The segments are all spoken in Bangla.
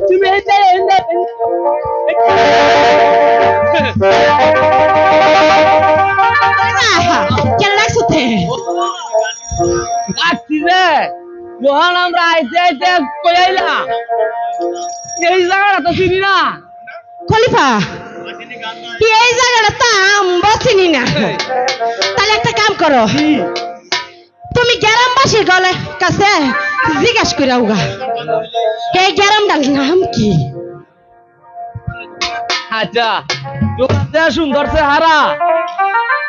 তুমি এই যে এই যে কেন লাগছে আসছি রে যখন আমরা আইতে আইতে কই আইলাম এই জায়গাটা তো চিনি না খলিফা এই জায়গাটা তো আমরা চিনি না তাহলে একটা কাম করো? তুমি গ্রামবাসীর গলে কাছে জিজ্ঞেস করে আউগা এই গ্রামটার নাম কি? আচ্ছা দোকানতে সুন্দর সে হারা।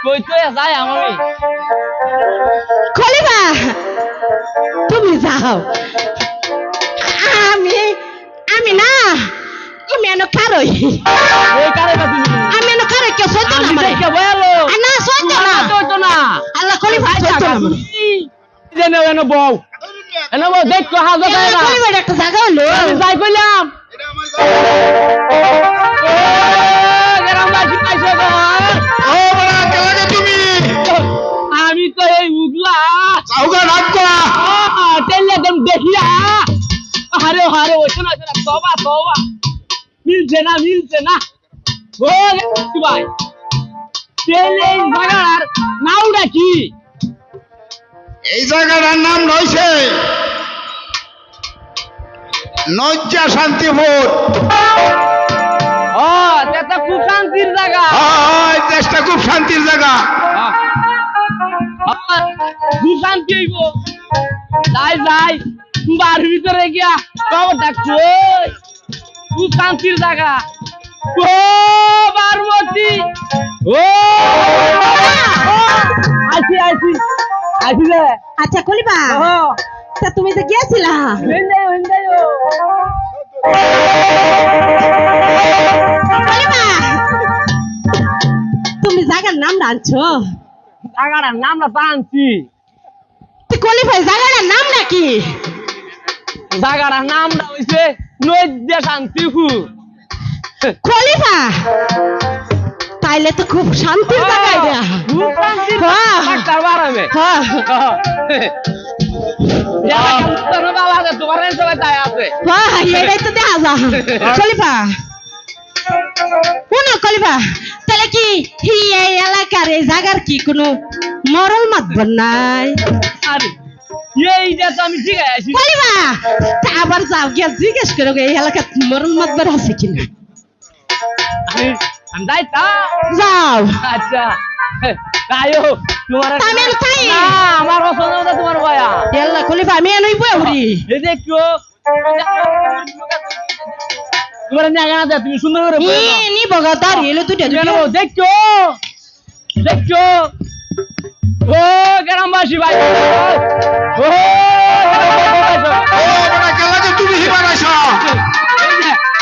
কই তো যাই আমি। খলিফা তুমি যাও। আমি আমি না আমি এনে কারই। জেনে এনে বউ। এনে বউ দেখ তো হাজত এই না খলিফার একটা জায়গা হলো। আমি যাই কইলাম। গ্রামবাসী পাইছে গো ও বড়া কেলাকে তুমি? আমি তো এই উগলা। টেলে দেখিয়া। আরে আরে ওই শোনা শোনা তবা তবা। মিলছে না মিলছে না। ভাই। টেলে এই নাউটা কি? এই জায়গাটার নাম রয়েছে নজ্জা শান্তিপুর খুব শান্তির জায়গা। হয় দেশটা খুব শান্তির জায়গা। খুব শান্তি হইব। যাই যাই বার ভিতরে গিয়া খুব শান্তির জায়গা। ও পার্বতী ও আইছি আইছি আইছি আচ্ছা খলিফা ও তা তুমি তো গিয়েছিলা? তুমি জায়গার নাম আনছো জায়গাটার নামটা টানছি তুই খলিফা জায়গাটার নাম নাকি? জায়গাটার নামটা হইছে নৈদ্য শান্তিপুর। খলিফা তাইলে তো খুব শান্তির জায়গা এটা। ডাক্তার বাড়াবে তোমার সবাই তাই আছে। বাহ এটাই তো দেখা যা খলিফা। কোন খলিফা তাহলে কি এই এলাকার এই জায়গার কি কোনো মরল মাতবর নাই? আরে এইটা তো আমি ঠিক আছি আবার যাও গিয়া জিজ্ঞেস করো এই এলাকার মরল মাতবর আছে কিনা? তা যাও। আচ্ছা। তাইও তোমার তা আমি আর চাই। না আমার পছন্দ না তোমার বয়া এল্লা খলিফা আমি এনই বউরি এই যে একটু তোমার জায়গা না তুমি সুন্দর করে বলো না। নি বগা তার এলো কেন দুইটা দেখছ? দেখছ? ও গ্রামবাসী ভাই ও তুমি যে,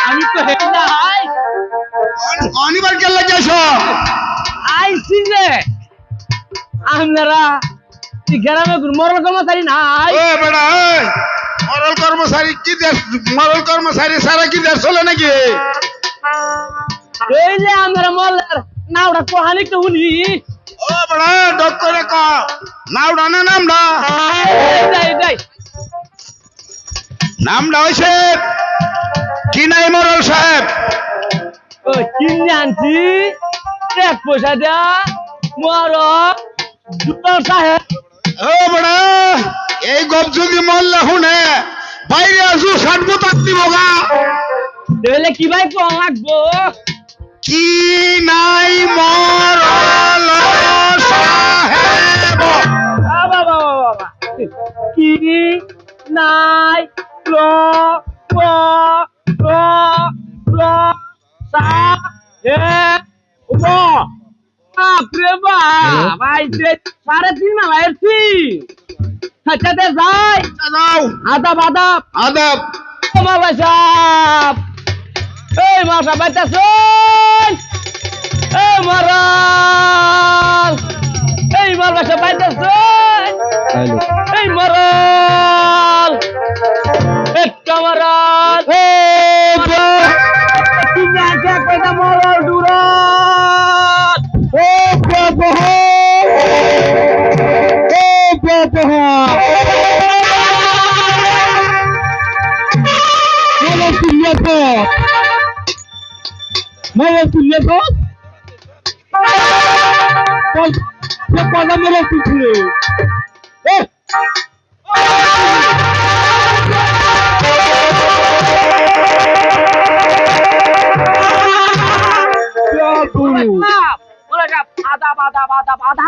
আমি তো হেঁটে যাই অনিবার কেলা যাইছো আইসি যে। আপনারা গ্রামে মরল কর্মচারী নাই। ও বড়া মরল কর্মচারী কি দেশ মরল কর্মচারী সারা কি দেশ চলে নাকি? এই যে আমরা মরলার নাওটা কোহানি তো শুনি। ও বড়া ডক্টরে ক নামটা না নামটা? এটাই এটাই নামটা হইছে কি নাই মরল সাহেব? কিনে আনছি এক পয়সা দেয়া মর দুটো সাহেব ও বড়া এই গপ যদি মরলে শুনে বাইরে আসু সাতবো তাক দিব গা। তাহলে কি ভাই কম লাগবো? কি নাই মরল সাহেব? বাবা বাবা বাবা কি নাই ল ল ল ল। সা এ ব বাপরে বাপ আইছে সাড়ে তিন মালা এসছি আচ্ছা দে যাই যাও আদাব আদাব আদাব ও মালা সাপ এই মাসা বাইতেছেন এই মারাল এই মারাল একটা क्या पैदा मोलो डूरत ओ बाप सुनिए तो मोलो सुनिए तो कौन क्या पैदा বাধা বাধা বাধা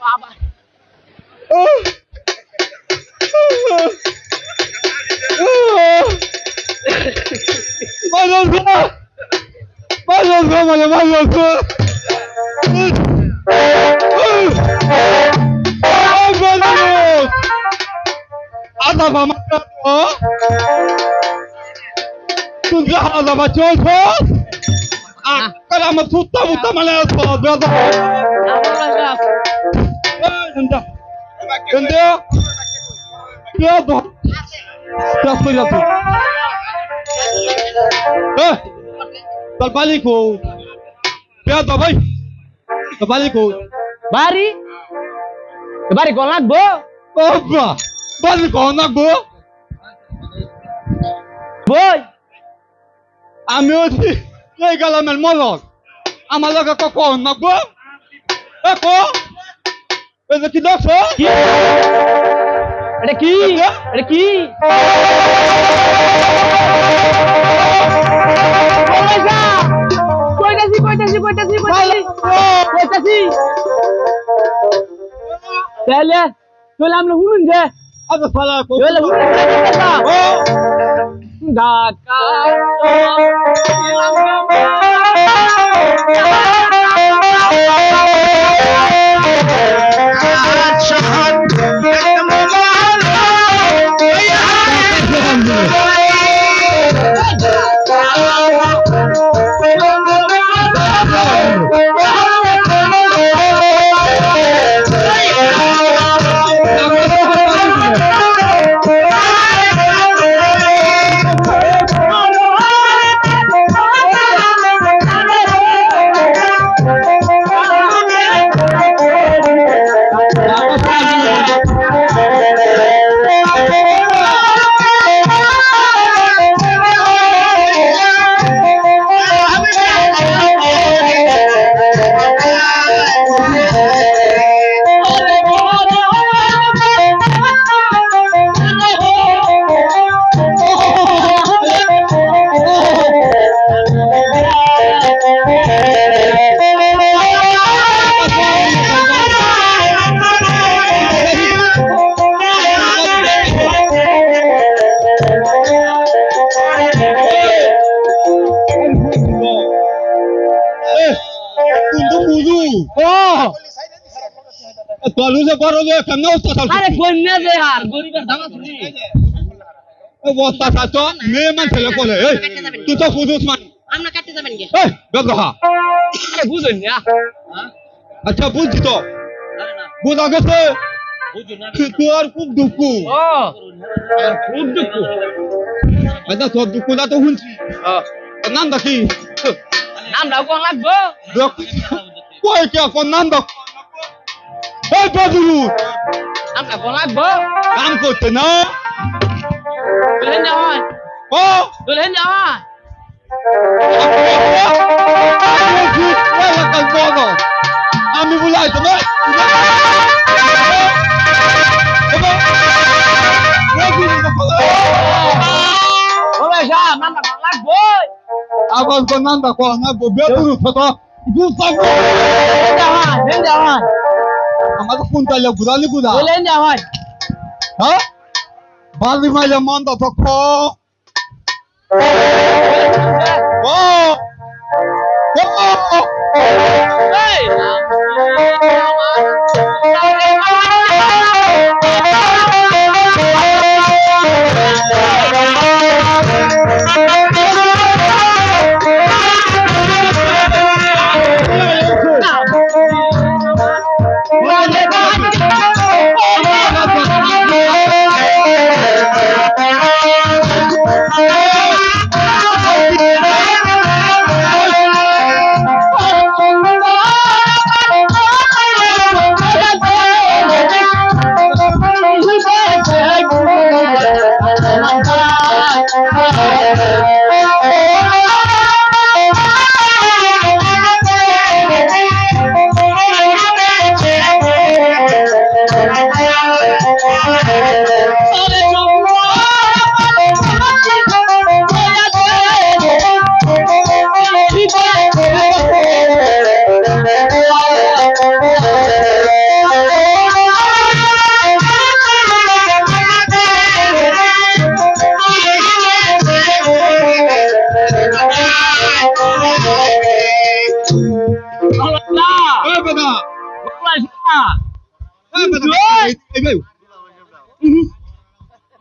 বাবা মাঝালছো মাঝালছো মানে মাঝালছো আদা বামা তুই আদা বা চলছো আর আমার সুত্তা মুত্তা মানে আছো বেদা Foi. Eh. Tal balik ko. Bedo ভাই. Balik ko. বাড়ি বাড়ি কোন লাগবো. Balik ko na go. বই আমি ওছি এই গেলামের মলক আমার লগে কখন না গো? এ কো? যে কি দেখছ? কি? এটা কি? এটা কি? কইতাছি কইতাছি কইতাছি কইতাছি কইতাছি। তাহলে চলে আমরা শুনুন যে। আবে ফালা চলে শুনুন ও ঢাকা কিন্তু যে বড় যে কেমন অবস্থা আরে কন্যা যে আর গরিবের দামা শুনি অবস্থা থাকতো মেয়ে মান ছেলে কোলে। এই তুই তো বুঝুস মান আমরা কাটতে যাবেন গে। এই বেদহা আরে বুঝুন না। আচ্ছা বুঝছি তো। বুঝা গেছে। তুই আর খুব দুঃখ। ও খুব দুঃখ। আচ্ছা তোর দুঃখটা তো শুনছি। নাম দেখি নামটা কোন লাগবো? কই কে কোন নাম দেখ। এই বদরু নামটা কোন লাগবো কাম করতে না দুলহেন যাওয়ান ও দুলহেন যাওয়ান আমি বুঝাই তো ওরে সাহেব নামটা কোন লাগবো আবার কোন নাম দেখ না বেদরু ছোট দুসা দুলহেন যাওয়ান দুলহেন আমাদের কোন তাইলে গুদালি গুদা? বলেন না ভাই হ্যাঁ। বালি মাইলে মন তো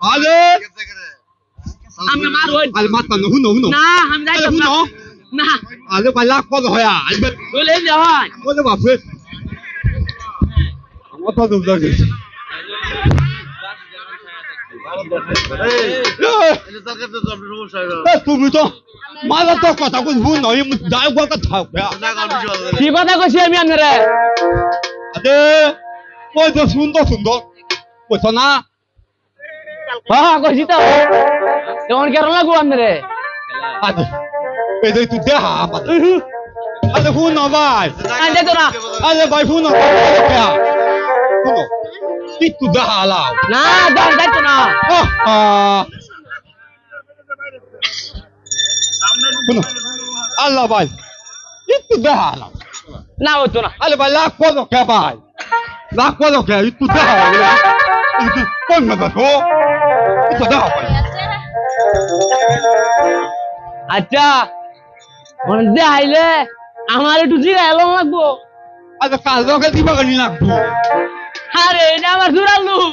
আরে আমি মারবো আরে মাত্রা না হুনো হুনো না আমি আরে যাইতাম না হুনো না আরে বালা কত হয়া আরে বলে যাওয়ান ওরে বাপরে আমার তো দুধ লাগে তুমি তো মালা তো কথা কই হুনো এই দাই গো কথা থাকয়া কি কথা কইছি আমি আপনারে আরে ওই তো সুন্দর সুন্দর। কইছ না? হ্যাঁ কইছি তো। তেমন কেন লাগবো আপনারে আরে এই তুই দেহা আমার আরে হুনো ভাই। আমি যাইতো না আরে ভাই হুনো হুনো একটু দেহা লাও। না যান যাইতো না শুনো আল্লাহ ভাই একটু দেখা আল্লাহ না হতো না। আরে ভাই লাখ কত কে ভাই। লাখ কত কে একটু দেখা একটু কোন না দেখো। একটু দেখা ভাই। আচ্ছা মনে দিয়ে আইলে আমার একটু জিরা এলো লাগবো। আরে কাল রকে দিবা গানি লাগবো? আরে এটা আমার জোরাল লোক।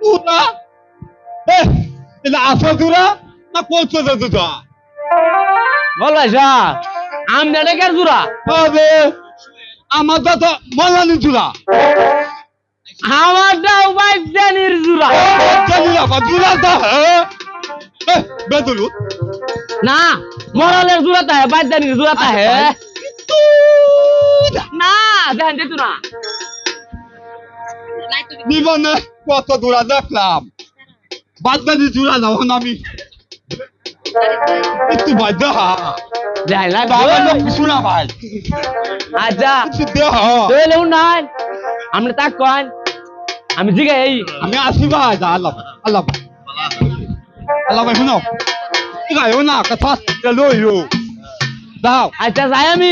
পুরা এটা আসো দুরা না কোলছো দুটা বল ভাই সাহ আমি এটা কার জোড়া আমার তো জোড়া জানি না বা তো মরালের জোড়া তাহে ভাই জানির জোড়া তাহে না দেখেন যেত না জীবনে কত দূরা দেখলাম। বাদ বাদি দূরা যাও আমি। একটু ভাই দেখা যাই না বাবা লোক শুনা ভাই আচ্ছা একটু দেখা তৈলে নাই আমরা তাক কন আমি জিগাই এই আমি আসি ভাই যা আল্লাহ আল্লাহ আল্লাহ ভাই শুনো আছে না কথা চলো ইউ দাও আচ্ছা যাই আমি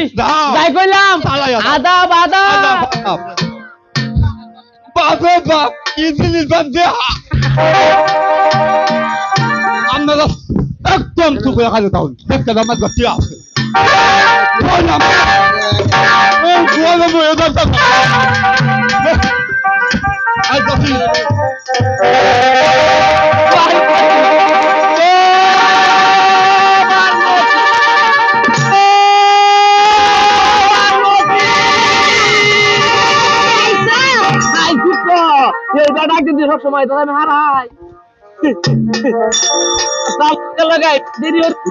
যাই কইলাম আদাব। আদাব বাপরে বাপ কি জিনিস বাদ দেখা আপনারা একদম চুপ রাখা যেতে হবে দেখতে আমার গতি আছে এই গোয়ালে বয়ে যাচ্ছে এই গতি আই কুত্তা এই দাদা কিন্তু সব সময় দাদা আমি হারাই তাল লাগাই দেরি হচ্ছে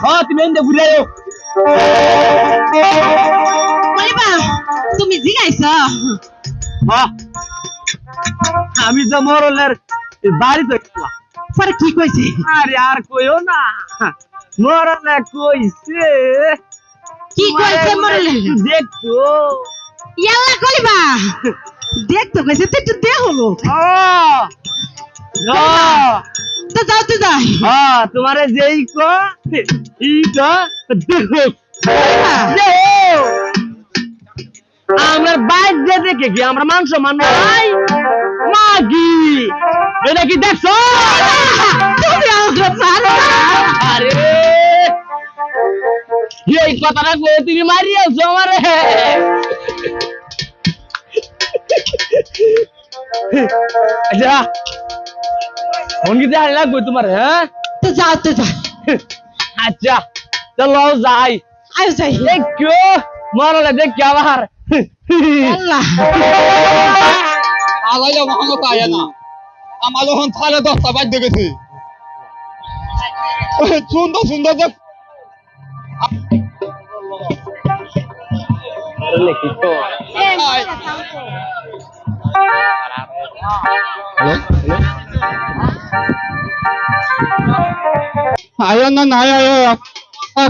হ্যাঁ তুমি এনে ঘুরে আয়ো তুমি জিগাইছ আমি তো মরলের বাড়িতে গেলাম। পরে কি কইছে? আরে আর কইও না। মরলে কইছে। কি কইছে মরলে? দেখতো ইয়াল্লা কলিবা দেখ তো কইছে তুই একটু দে হলো আহ, আহ, তো যাও তো যাই আহ, তোমারে যেই ক এইটা দেখো কলিবা দেখো। আমরা বাইর যে দেখে কি আমরা মাংস মান নাই মাগি এটা কি দেখছ তুমি আমাকে জানো আরে এই কথাটা কয়ে তুমি মারিয়াছো আমারে আচ্ছা ফোন কি দেখানি লাগবে তোমার হ্যাঁ? তো যাও তো যাই আচ্ছা চলো যাই। আয় যাই। দেখো মরলে দেখি আবার। আল্লাহ। আলাইলে মহানো পায় না। আমার যখন সাড়ে দশটা বাদ দেখেছি সুন্দর সুন্দর যে आया ना आया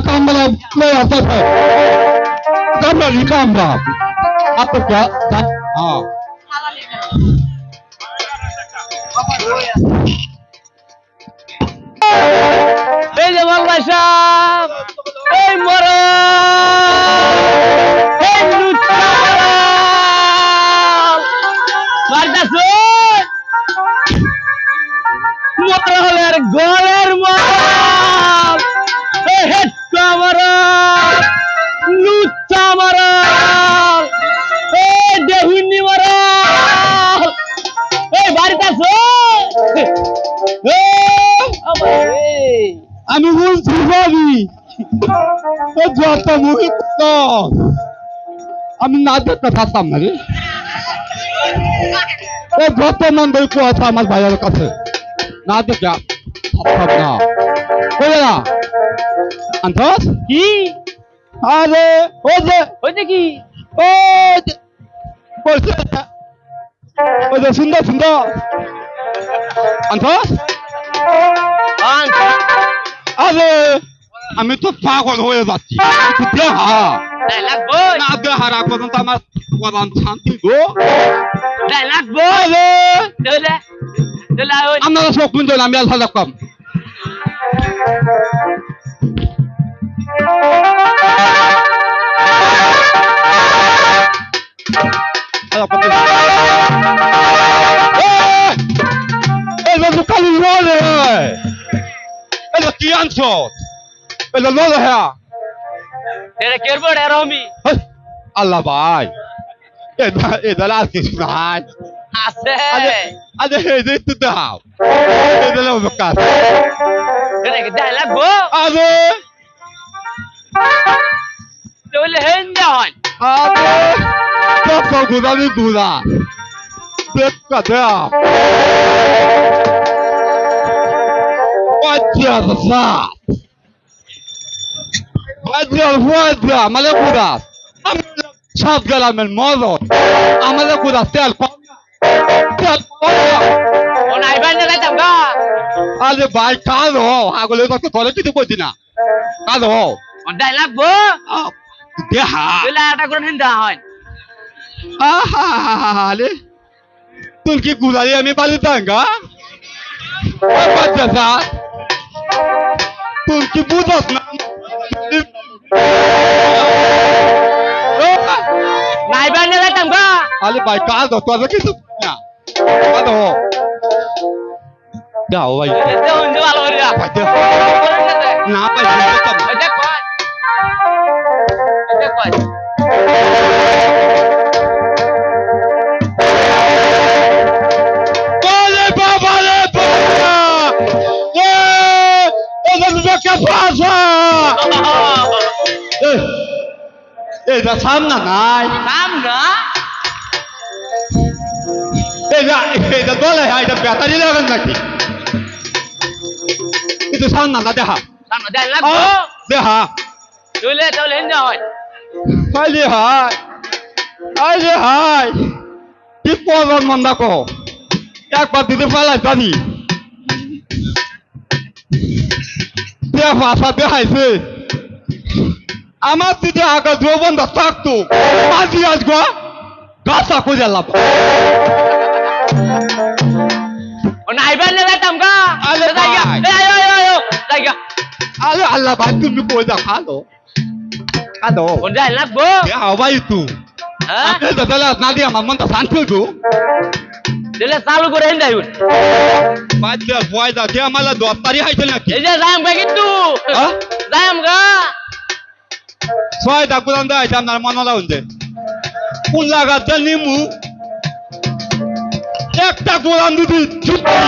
काम मैं आता था नहीं काम आप क्या हाँ তো মুখে তো আমি না দেখতে থাকতাম না রে ও যত মন্দির কুয়াশা আমার ভাইয়ের কাছে না দেখে থাকতাম না বলে না আন্তস কি আরে ও যে হয়েছে কি ও যে বলছে ও যে সুন্দর সুন্দর আন্তস আরে আমি তো পাগল হয়ে যাচ্ছি না পর্যন্ত আমার পরম শান্তি গো আরে আপনারা সব শুনছেন আমি আলফা দেখতাম এটা তো কালি লড়ে এটা কি আনছ এটা লড়ে হ্যাঁ এটা কেরবো এর আমি হেই, আল্লাহ ভাই এটা এটা আর কিছু নাই আছে আরে আরে এই তো দাও এটা লোক কাজ এটা কি দেখ লাগবো আরে চলে হেন দেওয়ান আরে কত গুদানি গুদা দেখ কাদা Wajah besar. Wajah wajah malah kau. Tel kau. ও নাই বাই না লাইতাম গা আরে ভাই কালো আগলে কত তোলে কিছু কইতি না কালো ও দেখ লাগবো দেহা চলে এটা করে হেন দেওয়ান আরে তুই কি গুলারি আমি বালি দাঙ্গা বাচ্চা তুই কি বুঝস না নাই বাই না লাইতাম গা আরে ভাই কালো তোলে কিছু না কালো দাও ভাই এটা হইছে ভালো করে ভাই দেখ না ভাই বুঝতাম না। এটা কয় এটা কয় Olha, baba, olha, baba! É! Eu não sei o que passa! এটা সামনা নাই নাম না এটা এটা বলে হ্যাঁ এটা ব্যাটারি লাগান নাকি? এটা সামনা না দেখা। সামনে দেখ দেখা। চলে চলে হেন দেওয়ান আইলে হাই আইলে হাই কি পজন মন্দা কো একবার দিতে পালাই জানি। দেহ ভাষা দেখাইছে। আমার দিদি আগে যৌবন থাকতো আজি আসব গাছা খুঁজে লাভ। ও নাই বাই না লাইতাম গা আরে জায়গা ভাই। এই আয় আয় আয় জায়গা আরে আল্লাহ ভাই তুমি কই যা খালো খালো ও দেখ লাগবো দেহ ভাই তু। হ্যাঁ? তাহলে না দিয়ে আমার মনটা শান্তি হইতো চলে চালু করে হেন দেওয়ান বাচ্চা পয়দা দিয়ে আমার দশ তারিখ হাইতে নাকি? এই যে যাইম গা কিন্তু? যাইম গা। দেয় আপনার মনে লাগুন কোন লাগাতে নিমু একটা গোলাম দিদি ছুটি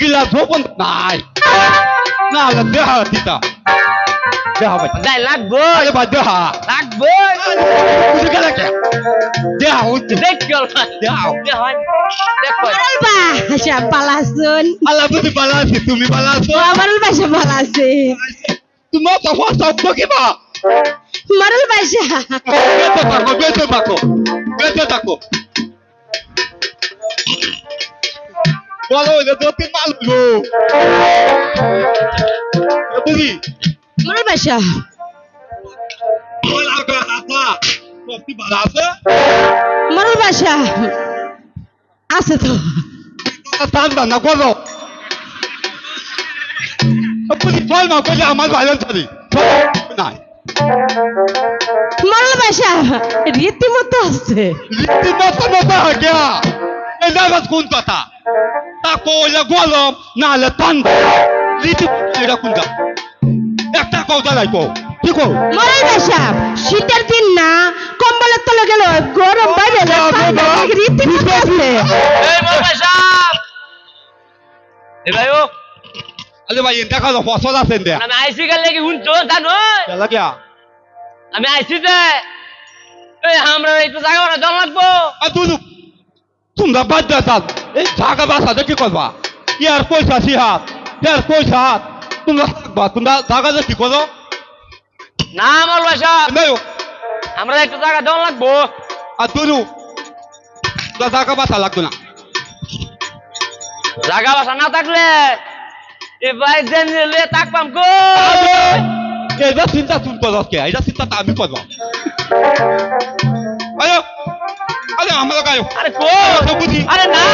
গিলা ধোপন নাই না হলে দেহা দিতা দেহা ভাই যাই লাগবো আরে ভাই দেহা লাগবো বুঝে গেলে কে দেহা হচ্ছে দেখ গেল দেহা দেখান দেখো মরল বাসা পালাছুন আল্লাহ বুঝি পালা আছি তুমি পালা আছো মরল বাসা পালাছে তোমার তো শব্দ কিবা মরল বাসা বেঁচে থাকো বেঁচে থাকো বেঁচে থাকো বলো এটা তো তিন মাল গো বুঝি মরল আছে মরল বাসা আছে তো আমার ভালো চলি নাই রীতিমতো আছে। রীতিমতো মতো হাগিয়া এটা বাস কোন কথা? না হলে এটা একটা কি শীতের দিন না কম্বলের তলে গেল গরম বাইরে রীতিমতো আছে। এই আরে ভাই দেখা যাও ফসল আছে দেয়া না আইসি গেল লাগি হুনছো জানো? চলা গিয়া আমি আইছি যে এই আমরা একটু জায়গা বাড়া জল লাগবো। আর দুদু তোমরা বাদ দাও এই জাগা বাসাতে কি করবা? ইয়ার পয়সা সিহাত ইয়ার পয়সা। হাত তোমরা থাকবা তোমরা জাগাতে কি করো? না মল বাসা আমরা একটু জায়গা জল লাগবো। আর দুদু তোমরা বাসা লাগতো না। জায়গা বাসা না থাকলে এই বাইক দেন নিলে থাকবাম কো এটা চিন্তা তুমি করো কে এটা চিন্তা আমি করব আরে আরে আমরা গায়ো আরে কো তো বুঝি আরে না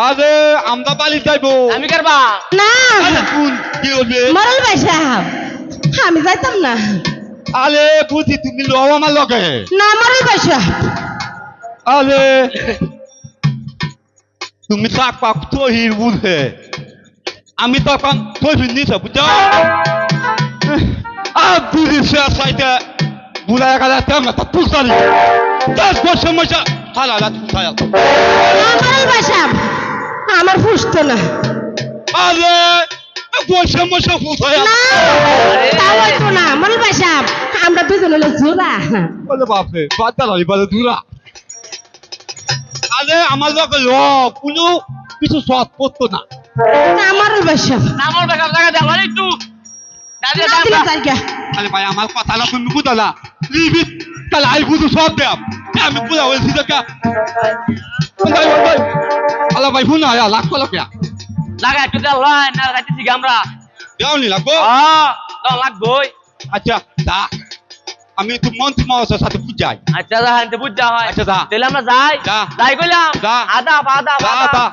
আরে আমরা বাড়ি যাইবো আমি করবা না আরে কোন কি করবে মরল ভাই সাহেব আমি যাইতাম না আরে বুঝি তুমি লো আমার লগে না মরল ভাই সাহেব আরে তুমি তাক পাক তহির বুঝে আমি তখন তহির নিতে বুঝছ আর বুঝি সে সাইতে বুড়া একা তেমন তা তুলতারি দশ বছর মজা হালা হালা তুলতারি না মরল ভাই সাহেব আমার ফুসতো না। আরে বছর মজা ফুলতারি না তা হইতো না। মরল ভাই আমরা দুজন হলো জোড়া বলে বাপরে বাচ্চা ধরি বলে দূরা আরে আমার লোক কোনো কিছু সৎ করতো না। না মরল ভাই সাহেব না মল বাসা জায়গা দেখ একটু। দাঁড়িয়ে না দিলে দাঁড়া জায়গা। আরে ভাই আমার কথা না তুমি বুঝো না লিবিত তাহলে আই বুঝো সব দেব আমি বুঝা হয়েছি দেখা। ভাই ভাই ভাই। আলা ভাই ফোন আয়া লাখ কল কে? জায়গা একটু দেখ লয় না খাইতেছি আমরা। দেওনি লাগবো? হ্যাঁ জল লাগবোই। আচ্ছা দা আমি একটু মন্ত্রী মহাশয়ের সাথে বুঝাই আচ্ছা হানতে বুঝ হয়। আচ্ছা। তাহলে আমরা যাই। যাই কইলাম। আদা আদা দা আদা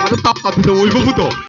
মানে তাপ তাপ দিতে ওই বাবু তো